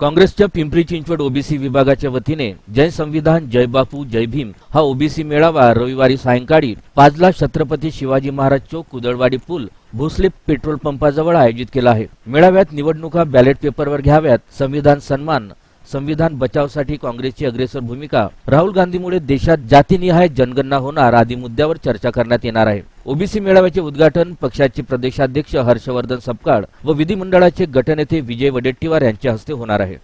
काँग्रेसच्या पिंपरी चिंचवड ओबीसी विभागाच्या वतीने जय संविधान जय बापू जय भीम हा ओबीसी मेळावा रविवारी सायंकाळी पाचला छत्रपती शिवाजी महाराज चौक कुदळवाडी पूल भोसले पेट्रोल पंपाजवळ आयोजित केला आहे. मेळाव्यात निवडणुका बॅलेट पेपरवर घ्याव्यात. संविधान सन्मान संविधान बचावसाठी काँग्रेसची अग्रेसर भूमिका. राहुल गांधीमुळे देशात जातीनिहाय जनगणना होणार आदी मुद्द्यावर चर्चा करण्यात येणार आहे. ओबीसी मेळाव्याचे उद्घाटन पक्षाचे प्रदेशाध्यक्ष हर्षवर्धन सपकाळ व विधिमंडळाचे गटनेते विजय वडेट्टीवार यांच्या हस्ते होणार आहे.